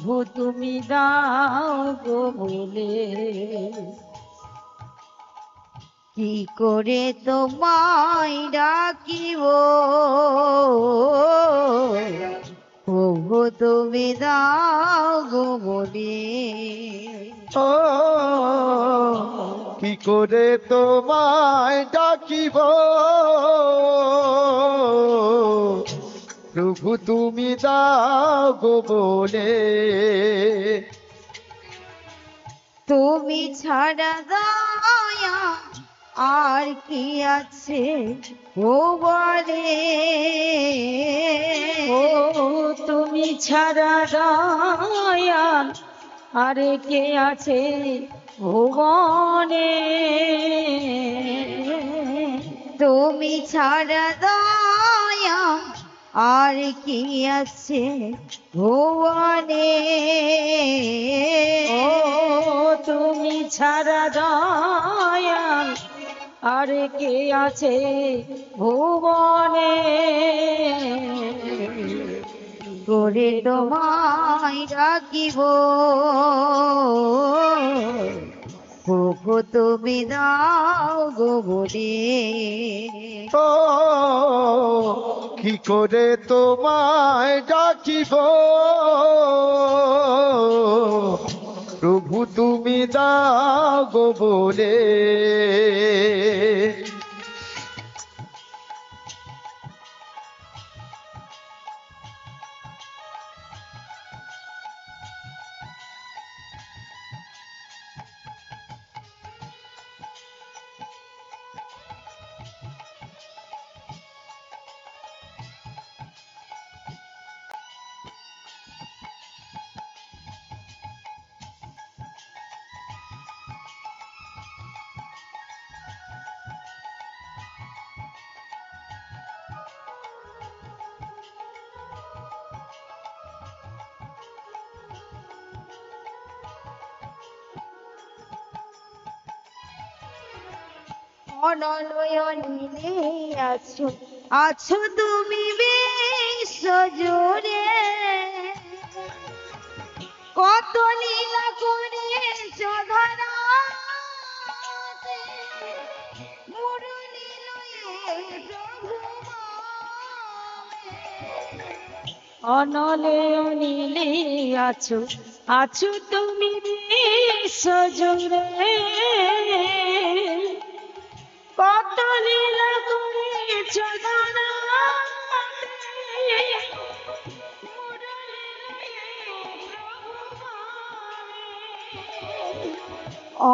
প্রভু তুমি দাও গো বলে। কি করে তোমায় ডাকিব? প্রভু তুমি দাও গো বলে। ও কি করে তোমায় ডাকিব? প্রভু তুমি দাও গো বলে। তুমি ছাড়া দয়া আর কি আছে ও বলে। ও তুমি ছাড়া দয়া আর কে আছে ভুবনে তুমি ছাড়া দয়া আর কি আছে ভুবনে ও তুমি ছাড়া দয়াল আর কে আছে ভুবনে করে তোমায় রাখিব প্রভু তুমি দাও গো বলে। ও, কি করে তোমায় ডাকিব প্রভু, তুমি দাও গো বলে। অনলয়নীলে আছো। আছো তুমি বিশ্ব জুড়ে কত লীলা করেছ ধরা অনলে অনিলে আছো। আছো তুমি বিশ্ব লীলা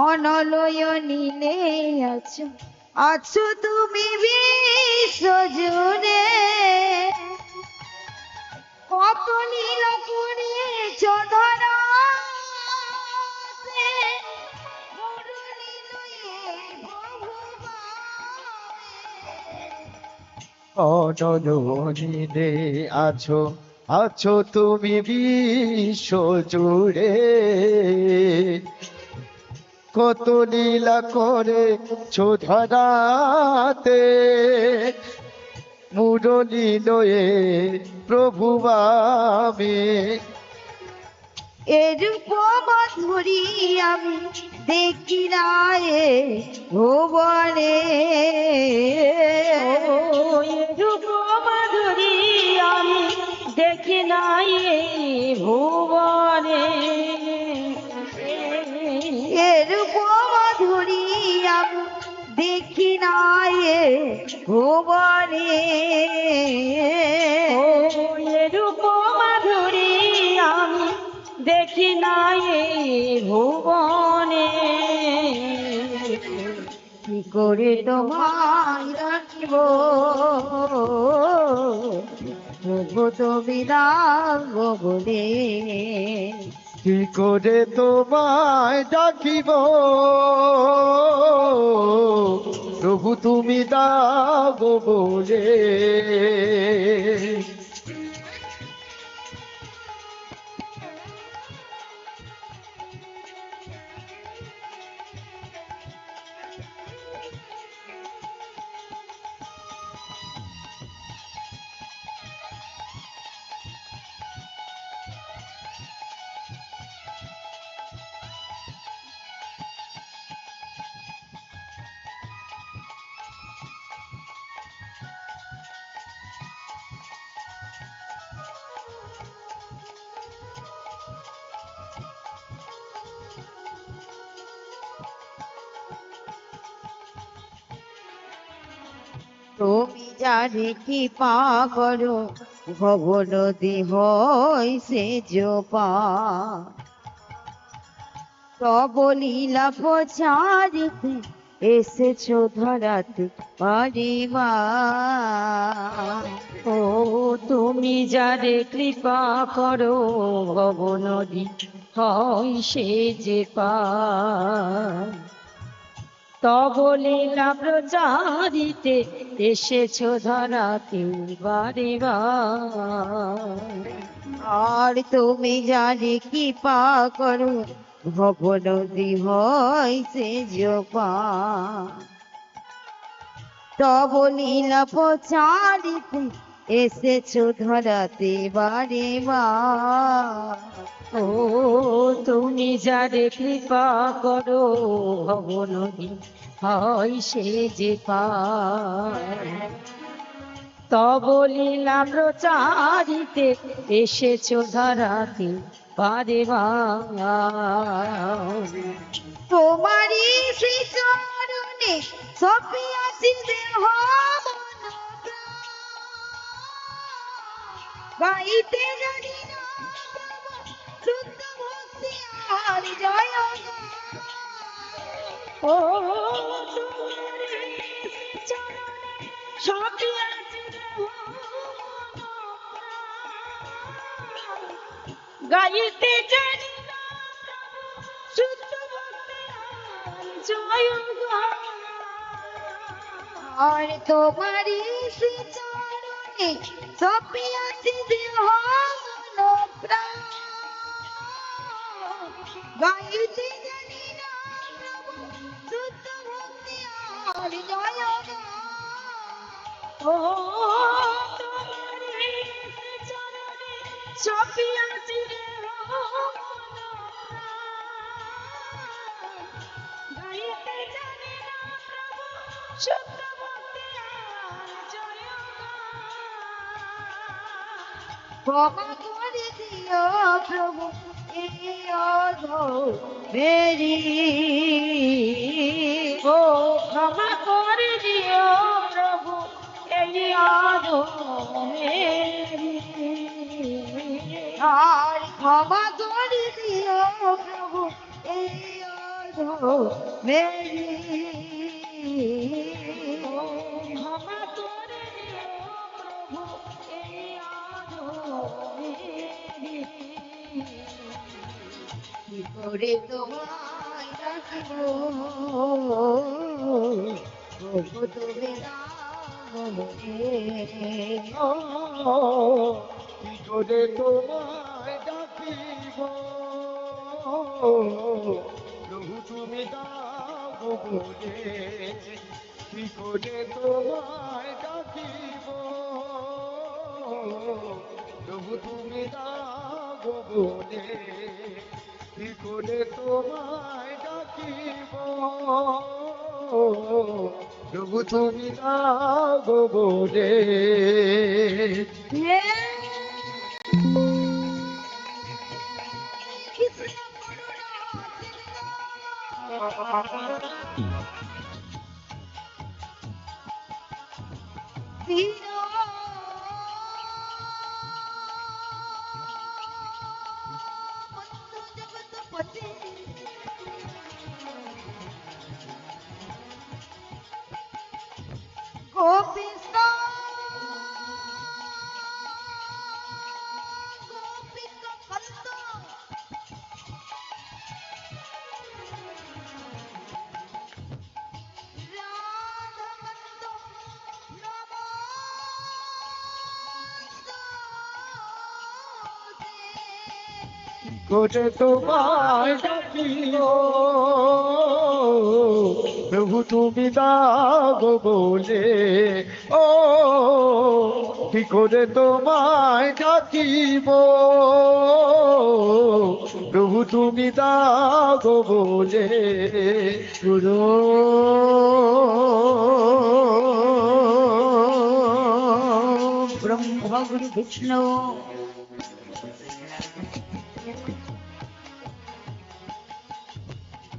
অনলয় নীলে আছো আছো তুমি বিশ্ব জুড়ে। কত লীলা করেছ অননীলে আছো আছো তুমি বিশ্ব জুড়ে। কত লীলা করে ছোধরাতে মুরলী নয়ে প্রভু আমি। এরূপ মাধুরী আমি দেখি রায়ে ভুবনে। এরূপ মাধুরী আমি দেখি নাই ভুবনে। মাধুরী আমি দেখি নাই ভুবনে। এরূপ মাধুরী আমি দেখি নাই ভুবনে। কি করে তোমায় রাখিব? প্রভু তুমি বলে কি করে তোমায় ডাকিব প্রভু তুমি দাগো বলে তুমি যারে কৃপা করো ভবন দেহ সে জপা তব লীলা এসেছ ধরাতে পারিবা ও তুমি যারে কৃপা করো ভবনদী হয় সে যে পা তব লীলা প্রচারিতে এসেছ ধরাতে বারে আর তুমি জানি কি পা করো ভবনদী হয় সে জপা। তব প্রচারিতে এসেছ ধরাতে বারে ও, তুমি যারে কৃপা করো ভবন হয় সে যে তব লীলা প্রচারিতে এসেছ ধরাতে পারে তোমারই শ্রী চরণে সপিয়াছি দেহ গাইতে জানি না শুদ্ধ ভক্তি আর জয় ও। গাইতে জানি না শুদ্ধ ভক্তি আর জয় আর তোমারই সপিয়াছি দেহ মন প্রাণ গাইতে জানি না প্রভু শুদ্ধ ভক্তি আর জয় ও তোমার চরণে সপিয়াছি ক্ষমা করে দিও প্রভু এই মেরি ও ক্ষমা করে দিও প্রভু এই মেরি আর ক্ষমা করে দিও প্রভু এই ক্ষমা তোমায় রাখব। প্রভু তুমি কি করে তোমায় ডাকিব? প্রভু তুমি দাও কি করে তোমায় ডাকিব? প্রভু তুমি দাও বলে। করে তোমায় ডাকিব। প্রভু তুমি দাও বলে। গোপিকা তোমায় ডাকিব প্রভু, তুমি দাগো বলে। ও, কি করে তোমায় ডাকিব? প্রভু, তুমি দাগো বলে। গুরু। ব্রহ্ম বিষ্ণু।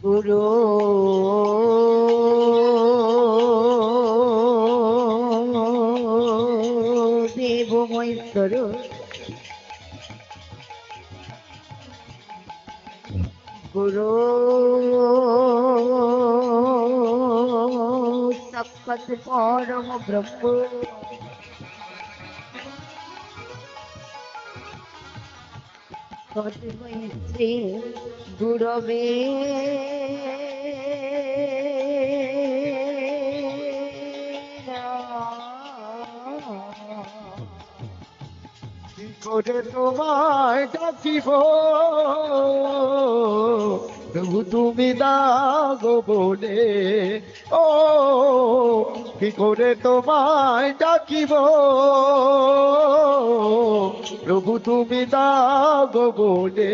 গুরু। দেবমৈশ্বর গুরু সক্ষত পরম ব্রহ্ম। শ্রী গুরবে করে তোমায় ডাকিব। প্রভু তুমি দাগো বলে ও কি করে তোমায় ডাকিব? প্রভু তুমি দাগো বলে।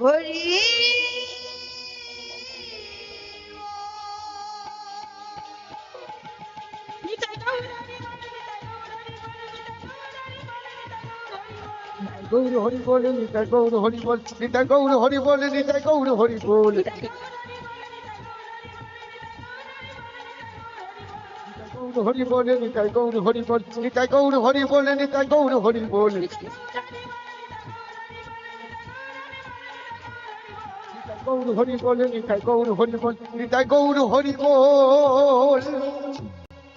হরি গৌর হরি বলে নিতাই গৌর হরি বল নিতাই গৌর হরি বলে নিতাই গৌর হরি বল। গৌর হরি বলে নিতাই গৌর হরি বল নিতাই গৌর হরি বলে নিতাই গৌর হরি বল। গৌর হরি বল, নিতাই গৌর হরি বল, নিতাই গৌর হরি বল,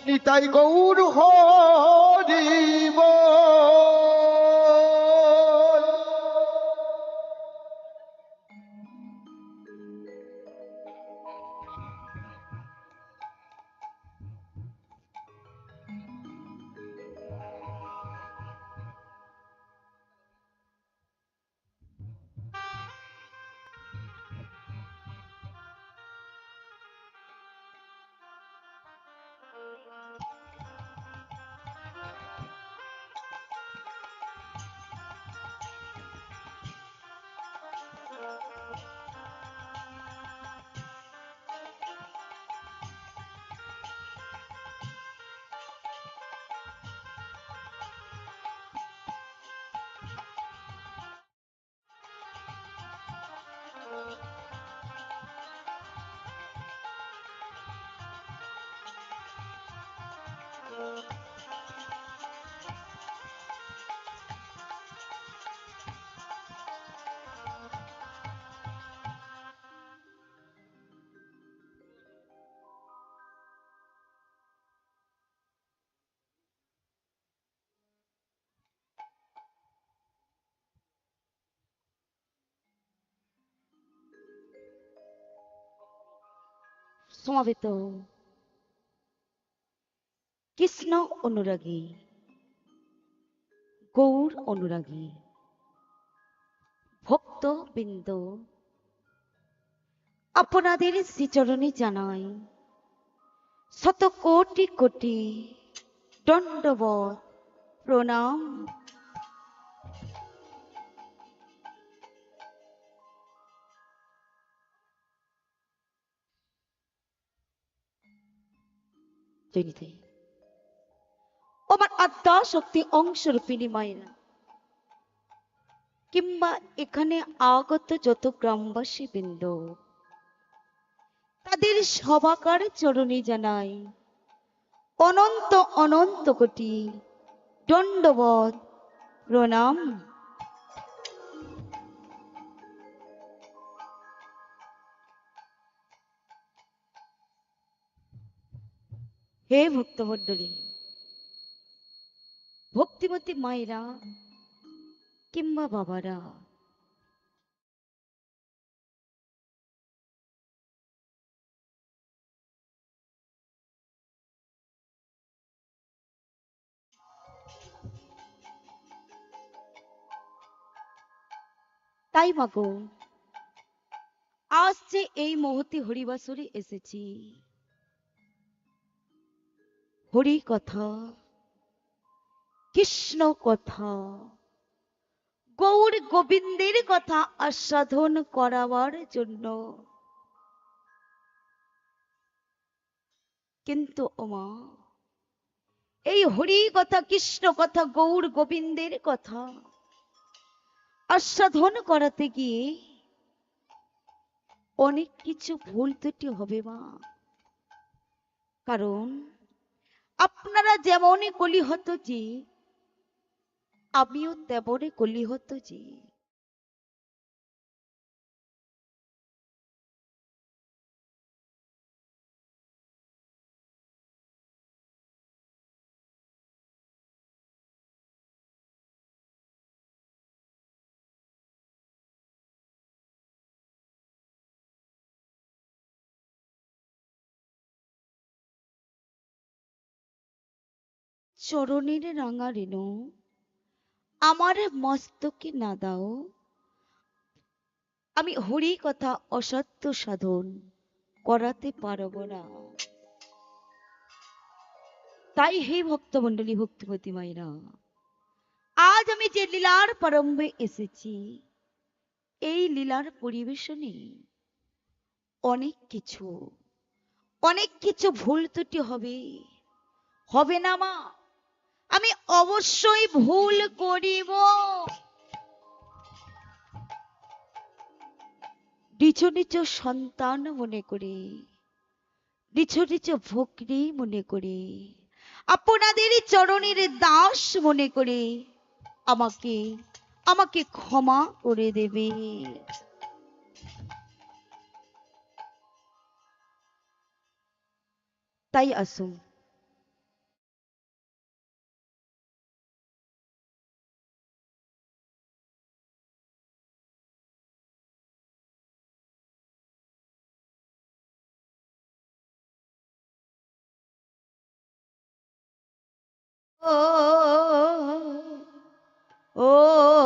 নিতাই গৌর হরি বল। Thank you. সমাবেত কৃষ্ণ অনুরাগী গৌর অনুরাগী ভক্ত বৃন্দ আপনাদের শ্রীচরণে জানাই শত কোটি কোটি দণ্ডবত প্রণাম জড়িতে আমার আত্মা শক্তি অংশরূপিণী মায়েরা কিংবা এখানে আগত যত গ্রামবাসী বৃন্দ, তাদের সবাকার চরণে জানাই, অনন্ত অনন্ত কোটি দণ্ডবত প্রণাম। হে ভক্তমণ্ডলী ভক্তিমতী মায়েরা কিংবা বাবারা তাই মাগো আজ যে এই মুহূর্তে হরিবাসরে এসেছি। হরি কথা, কৃষ্ণ কথা, গৌর গোবিন্দের কথা আস্বাদন করাবার জন্য। কিন্তু ওমা এই হরি কথা, কৃষ্ণ কথা, গৌর গোবিন্দের কথা আস্বাদন করাতে গিয়ে অনেক কিছু ভুল ত্রুটি হবে মা। কারণ আপনারা যেমনই কলি হতো যে আমিও তেমনই কলি হতো যে। চরণের রাঙা রেণু। আমার মস্তকে না দাও। আমি হরি কথা অসত্য সাধন করাতে পারব না। তাই হে ভক্তমণ্ডলী, ভক্তিপতি মায়েরা, আজ আমি যে লীলার প্রারম্ভে এসেছি, এই লীলার পরিবেশনে অনেক কিছু অনেক কিছু ভুল ত্রুটি হবে হবে না মা। আমি অবশ্যই ভুল করিব। নিচ নিচ সন্তান মনে করে, নিচ নিচ ভক্তি মনে করে, আপনাদের চরণের দাস মনে করে, আমাকে আমাকে ক্ষমা করে দেবে। তাই আসুন। ও ও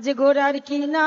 আজ গোড়ার কি না